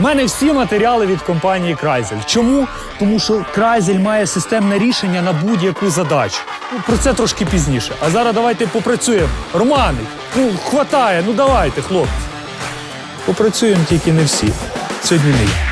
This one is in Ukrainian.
У мене всі матеріали від компанії Крайзель. Чому? Тому що Крайзель має системне рішення на будь-яку задачу. Ну, про це трошки пізніше. А зараз давайте попрацюємо. Романе, ну хватає, ну давайте, хлопці. Попрацюємо тільки не всі. Сьогодні не я.